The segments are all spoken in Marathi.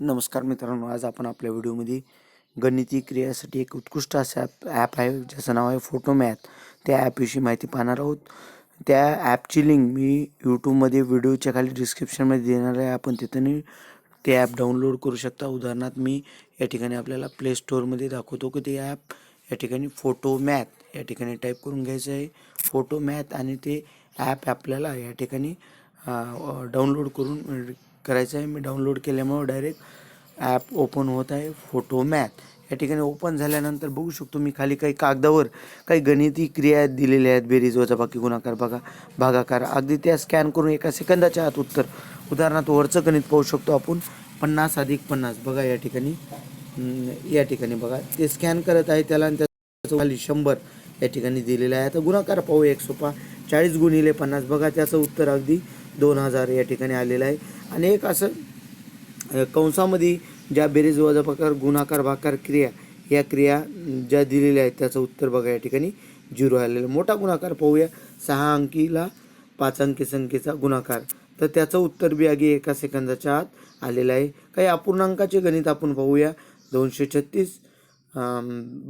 नमस्कार मित्रांनो आज आपण आपल्या व्हिडिओमध्ये गणिती क्रियासाठी एक उत्कृष्ट असं ॲप ॲप आहे ज्याचं नाव आहे फोटो मॅथ त्या ॲपविषयी माहिती पाहणार आहोत. त्या ॲपची लिंक मी यूट्यूबमध्ये व्हिडिओच्या खाली डिस्क्रिप्शनमध्ये देणार आहे. आपण तिथं ते ॲप डाउनलोड करू शकता. उदाहरणार्थ मी या ठिकाणी आपल्याला प्ले स्टोअरमध्ये दाखवतो की ते ॲप या ठिकाणी फोटो मॅथ या ठिकाणी टाईप करून घ्यायचं आहे. फोटो मॅथ आणि ते ॲप आपल्याला या ठिकाणी डाउनलोड करून करायचं आहे. मी डाउनलोड केल्यामुळं डायरेक्ट ॲप ओपन होत आहे. फोटो मॅथ या ठिकाणी ओपन झाल्यानंतर बघू शकतो मी खाली काही कागदावर काही गणिती क्रिया दिलेल्या आहेत. बेरीज वजाबाकी गुणाकार बघा भागाकार. अगदी त्या स्कॅन करून एका सेकंदाच्या आत उत्तर. उदाहरणार्थ वरचं गणित पाहू शकतो आपण. पन्नास अधिक पन्नास. बघा या ठिकाणी. या ठिकाणी बघा. ते स्कॅन करत आहे त्याला आणि त्याचं खाली शंभर या ठिकाणी दिलेलं आहे. आता गुणाकार पाहू एक सोपा. चाळीस गुणिले पन्नास. बघा त्याचं उत्तर अगदी दोन हजार या ठिकाणी आलेलं आहे. आणि एक असं कंसामध्ये ज्या बेरीज प्रकार गुणाकार भाकार क्रिया या क्रिया ज्या दिलेल्या आहेत त्याचं उत्तर बघा या ठिकाणी झिरो आलेलं. मोठा गुणाकार पाहूया. सहा अंकीला पाच अंकी संख्येचा गुणाकार. तर त्याचं उत्तर बी आगे एका सेकंदाच्या आत आलेलं आहे. काही अपूर्णांकाचे गणित आपण पाहूया. दोनशे छत्तीस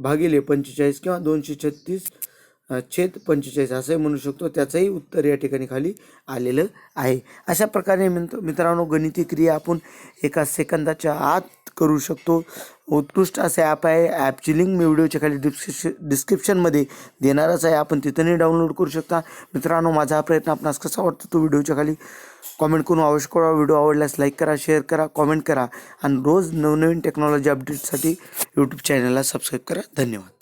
भागिले पंचेचाळीस किंवा दोनशे छत्तीस छेद पंचेचाळीस असंही म्हणू शकतो. त्याचंही उत्तर या ठिकाणी खाली आलेलं आहे. अशा प्रकारे मित्र मित्रांनो गणिती क्रिया आपण एका सेकंदाच्या आत करू शकतो. उत्कृष्ट असे ॲप आहे. ॲपची लिंक मी व्हिडिओच्या खाली डिस्क्रिप्शन डिस्क्रिप्शनमध्ये देणारच आहे. आपण तिथूनही डाउनलोड करू शकता. मित्रांनो माझा हा प्रयत्न आपणास कसा वाटतो तो व्हिडिओच्या खाली कॉमेंट करून अवश्य करा व्हिडिओ आवडल्यास लाईक करा शेअर करा कॉमेंट करा. आणि रोज नवनवीन टेक्नॉलॉजी अपडेटसाठी यूट्यूब चॅनलला सबस्क्राईब करा. धन्यवाद.